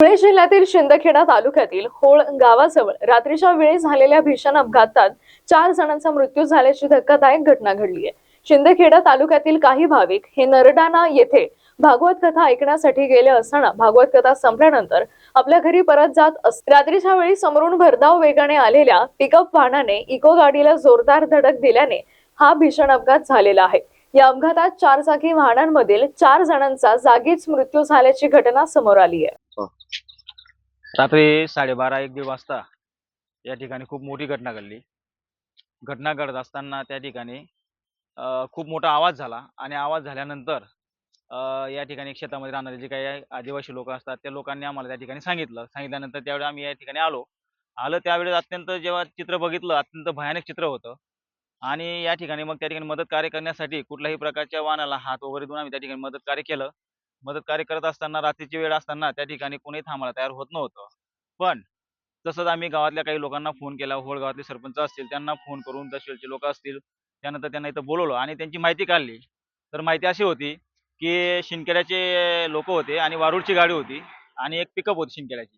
धुळे जिल्ह्यातील शिंदखेडा तालुक्यातील होळ गावाजवळ रात्रीच्या वेळी झालेल्या भीषण अपघातात चार जणांचा मृत्यू झाल्याची धक्कादायक घटना घडली आहे. शिंदखेडा तालुक्यातील काही भाविक हे नरडाणा येथे भागवत कथा ऐकण्यासाठी गेले असताना भागवत कथा संपल्यानंतर आपल्या घरी परत जात असते. रात्रीच्या वेळी समोरून भरधाव वेगाने आलेल्या पिकअप वाहनाने इको गाडीला जोरदार धडक दिल्याने हा भीषण अपघात झालेला आहे. या अपघातात चार चाकी वाहनांमधील चार जणांचा जागीच मृत्यू झाल्याची घटना समोर आली आहे. रात्री साडेबारा एक दीड वाजता या ठिकाणी खूप मोठी घटना घडली. घटना घडत असताना त्या ठिकाणी खूप मोठा आवाज झाला आणि आवाज झाल्यानंतर या ठिकाणी शेतामध्ये राहणारे जे काही आदिवासी लोक असतात त्या लोकांनी आम्हाला त्या ठिकाणी सांगितलं. सांगितल्यानंतर त्यावेळी आम्ही या ठिकाणी आलो. आलो त्यावेळेस अत्यंत जेव्हा चित्र बघितलं अत्यंत भयानक चित्र होतं. आणि या ठिकाणी मग त्या ठिकाणी मदत कार्य करण्यासाठी कुठल्याही प्रकारच्या वाहनाला हात वगैरे देऊन आम्ही त्या ठिकाणी मदत कार्य केलं. मदत कार्य करत असताना रात्रीची वेळ असताना त्या ठिकाणी कोणी थांबायला तयार होत नव्हतं. पण तसंच आम्ही गावातल्या काही लोकांना फोन केला. होळ गावातले सरपंच असतील त्यांना फोन करून तहसीलचे लोक असतील त्यानंतर त्यांना इथं बोलवलं आणि त्यांची माहिती काढली. तर माहिती अशी होती की शिंदखेड्याचे लोक होते आणि वारूळची गाडी होती आणि एक पिकअप होती शिंदखेड्याची.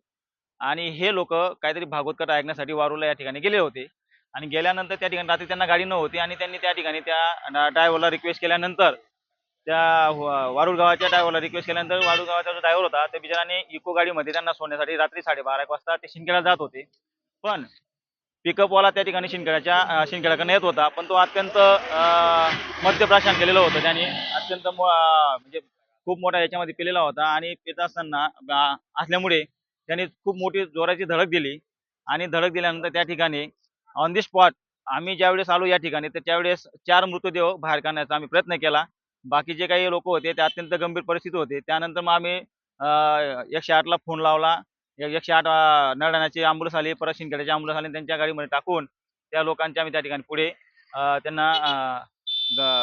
आणि हे लोक काहीतरी भागवत ऐकण्यासाठी वारूडला या ठिकाणी गेले होते. आणि गेल्यानंतर त्या ठिकाणी रात्री त्यांना गाडी नव्हती आणि त्यांनी त्या ठिकाणी त्या ड्रायव्हरला रिक्वेस्ट केल्यानंतर त्या वारुळ वारूड गावाच्या ड्रायव्हरला रिक्वेस्ट केल्यानंतर वारुळ गावाचा जो ड्रायव्हर होता त्या बिचाराने इको गाडीमध्ये त्यांना सोडण्यासाठी रात्री साडेबारा एक वाजता ते शिंदखेडा जात होते. पण पिकअपवाला त्या ठिकाणी शिंदखेड्याच्या अं, शिंदखेड्याकडे येत होता. पण तो अत्यंत अं, मद्यप्राशन केलेलं होतं. त्याने अत्यंत म्हणजे खूप मोठा याच्यामध्ये पिलेला होता आणि पित असताना असल्यामुळे त्याने खूप मोठी जोराची धडक दिली. आणि धडक दिल्यानंतर त्या ठिकाणी ऑन दी स्पॉट आम्ही ज्यावेळेस आलो या ठिकाणी तर त्यावेळेस चार मृतदेह बाहेर काढण्याचा आम्ही प्रयत्न केला. बाकी जे काही लोक होते ते अत्यंत गंभीर परिस्थिती होते. त्यानंतर मग आम्ही एकशे आठला फोन लावला. एक- एकशे आठ अं, नळणाची अँब्युलन्स आली परत शिंदखेड्याची अँब्युलन्स आली त्यांच्या गाडीमध्ये टाकून त्या लोकांच्या आम्ही त्या ठिकाणी पुढे त्यांना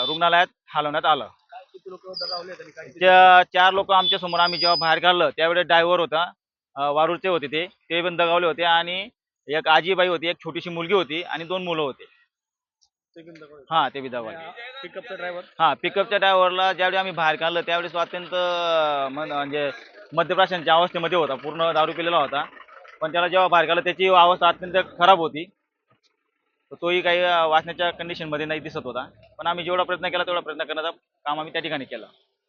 रुग्णालयात हलवण्यात आलं. त्या चार लोक आमच्यासमोर आम्ही जेव्हा बाहेर काढलं त्यावेळेस ड्रायव्हर होता वारूरचे होते ते. ते पण दगावले होते आणि एक आजीबाई होती एक छोटीशी मुलगी होती आणि दोन मुलं होते. हा ते दगावले पिकअपचा ड्रायव्हर हा पिकअपच्या ड्रायव्हरला ज्यावेळी आम्ही बाहेर काढलं त्यावेळेस तो अत्यंत मन- म्हणजे मद्यप्राशनच्या अवस्थेमध्ये होता. पूर्ण दारू पिलेला होता. पण त्याला जेव्हा बाहेर काढलं त्याची अवस्था अत्यंत खराब होती. तर तोही काही अं, वाचण्याच्या कंडिशनमध्ये नाही दिसत होता. पण आम्ही जेवढा प्रयत्न केला तेवढा प्रयत्न करण्याचा काम आम्ही त्या ठिकाणी केलं.